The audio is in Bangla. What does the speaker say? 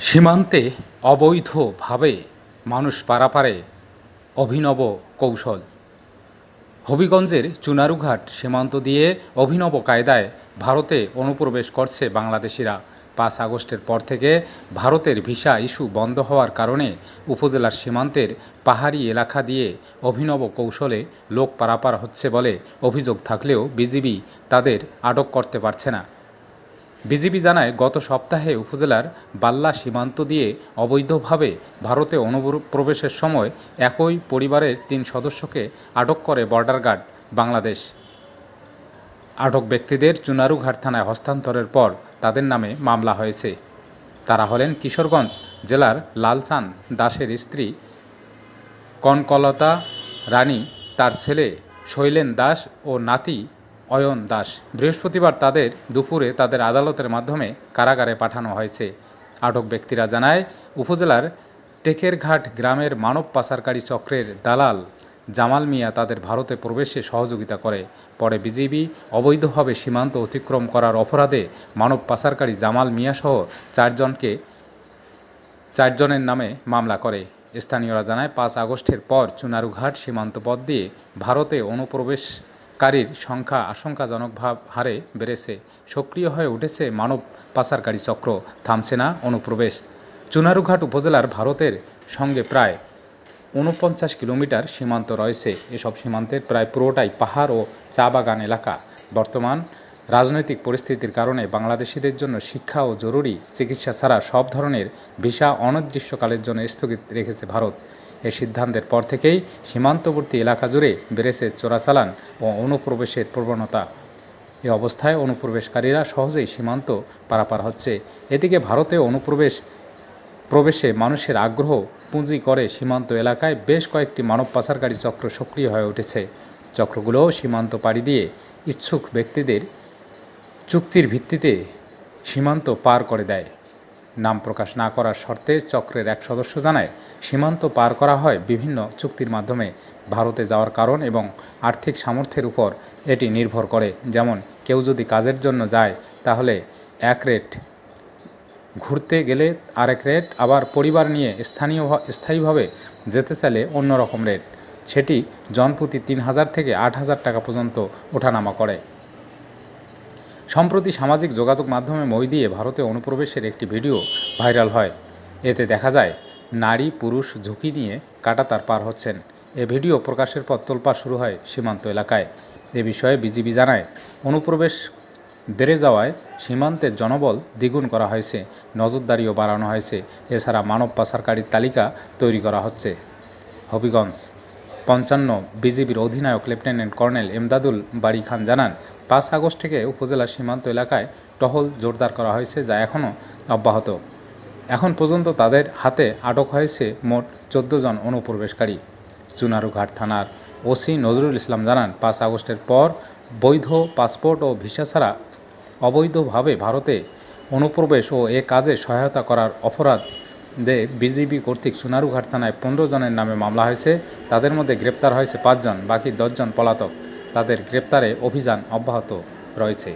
সীমান্তে অবৈধভাবে মানুষ পারাপারে অভিনব কৌশল। হবিগঞ্জের চুনারুঘাট সীমান্ত দিয়ে অভিনব কায়দায় ভারতে অনুপ্রবেশ করছে বাংলাদেশিরা। পাঁচ আগস্টের পর থেকে ভারতের ভিসা ইস্যু বন্ধ হওয়ার কারণে উপজেলার সীমান্তের পাহাড়ি এলাকা দিয়ে অভিনব কৌশলে লোক পারাপার হচ্ছে বলে অভিযোগ থাকলেও বিজিবি তাদের আটক করতে পারছে না। বিজিবি জানায়, গত সপ্তাহে উপজেলার বাল্লা সীমান্ত দিয়ে অবৈধভাবে ভারতে অনুপ্রবেশের সময় একই পরিবারের তিন সদস্যকে আটক করে বর্ডার গার্ড বাংলাদেশ। আটক ব্যক্তিদের চুনারুঘাট থানায় হস্তান্তরের পর তাদের নামে মামলা হয়েছে। তারা হলেন কিশোরগঞ্জ জেলার লালচান দাসের স্ত্রী কনকলতা রানী, তার ছেলে শৈলেন দাস ও নাতি অয়ন দাস। বৃহস্পতিবার তাদের দুপুরে তাদের আদালতের মাধ্যমে কারাগারে পাঠানো হয়েছে। আটক ব্যক্তিরা জানায়, উপজেলার টেকেরঘাট গ্রামের মানব পাচারকারী চক্রের দালাল জামাল মিয়া তাদের ভারতে প্রবেশে সহযোগিতা করে। পরে বিজিবি অবৈধভাবে সীমান্ত অতিক্রম করার অপরাধে মানব পাচারকারী জামাল মিয়াসহ চারজনকে চারজনের নামে মামলা করে। স্থানীয়রা জানায়, পাঁচ আগস্টের পর চুনারুঘাট সীমান্ত পথ দিয়ে ভারতে অনুপ্রবেশকারীর সংখ্যা আশঙ্কাজনক হারে বেড়েছে। সক্রিয় হয়ে উঠেছে মানব পাচারকারী চক্র থামছে না অনুপ্রবেশ। চুনারুঘাট উপজেলার ভারতের সঙ্গে প্রায় উনপঞ্চাশ কিলোমিটার সীমান্ত রয়েছে। এসব সীমান্তের প্রায় পুরোটাই পাহাড় ও চা বাগান এলাকা। বর্তমান রাজনৈতিক পরিস্থিতির কারণে বাংলাদেশিদের জন্য শিক্ষা ও জরুরি চিকিৎসা ছাড়া সব ধরনের ভিসা অনির্দিষ্টকালের জন্য স্থগিত রেখেছে ভারত। এই সিদ্ধান্তের পর থেকেই সীমান্তবর্তী এলাকা জুড়ে বেড়েছে চোরাচালান ও অনুপ্রবেশের প্রবণতা। এ অবস্থায় অনুপ্রবেশকারীরা সহজেই সীমান্ত পারাপার হচ্ছে। এদিকে ভারতে অনুপ্রবেশ, প্রবেশে মানুষের আগ্রহ পুঁজি করে সীমান্ত এলাকায় বেশ কয়েকটি মানব পাচারকারী চক্র সক্রিয় হয়ে উঠেছে। চক্রগুলো সীমান্ত পাড়ি দিয়ে ইচ্ছুক ব্যক্তিদের চুক্তির ভিত্তিতে সীমান্ত পার করে দেয়। নাম প্রকাশ না করার শর্তে চক্রের এক সদস্য জানায়, সীমান্ত পার করা হয় বিভিন্ন চুক্তির মাধ্যমে ভারতে যাওয়ার কারণ এবং আর্থিক সামর্থ্যের উপর এটি নির্ভর করে। যেমন, কেউ যদি কাজের জন্য যায়, তাহলে এক রেট ঘুরতে গেলে আরেক রেট, আবার পরিবার নিয়ে স্থানীয় স্থায়ীভাবে যেতে চাইলে অন্যরকম রেট। সেটি জনপ্রতি তিন হাজার থেকে আট হাজার টাকা পর্যন্ত ওঠানামা করে। সম্প্রতি সামাজিক যোগাযোগ মাধ্যমে মই দিয়ে ভারতে অনুপ্রবেশের একটি ভিডিও ভাইরাল হয়। এতে দেখা যায়, নারী, পুরুষ ঝুঁকি নিয়ে কাটাতার পার হচ্ছেন। এ ভিডিও প্রকাশের পর তোলপাড় শুরু হয় সীমান্ত এলাকায়। এ বিষয়ে বিজিবি জানায়, অনুপ্রবেশ বেড়ে যাওয়ায় সীমান্তের জনবল দ্বিগুণ করা হয়েছে, নজরদারিও বাড়ানো হয়েছে। এছাড়া মানব পাচারকারীর তালিকা তৈরি করা হচ্ছে। হবিগঞ্জ। পঞ্চান্ন বিজিবির অধিনায়ক লেফটেন্যান্ট কর্নেল এমদাদুল বাড়ি খান জানান, পাঁচ আগস্ট থেকে উপজেলার সীমান্ত এলাকায় টহল জোরদার করা হয়েছে যা এখনও অব্যাহত। এখন পর্যন্ত তাদের হাতে আটক হয়েছে মোট চোদ্দ জন অনুপ্রবেশকারী। চুনারুঘাট থানার ওসি নজরুল ইসলাম জানান, পাঁচ আগস্টের পর বৈধ পাসপোর্ট ও ভিসা ছাড়া অবৈধভাবে ভারতে অনুপ্রবেশ ও এ কাজে সহায়তা করার অপরাধে বিজিবি কর্তৃক সোনারুঘাট থানায় পনেরো জনের নামে মামলা হয়েছে। তাদের মধ্যে গ্রেপ্তার হয়েছে পাঁচজন, বাকি দশজন পলাতক। তাদের গ্রেপ্তারে অভিযান অব্যাহত রয়েছে।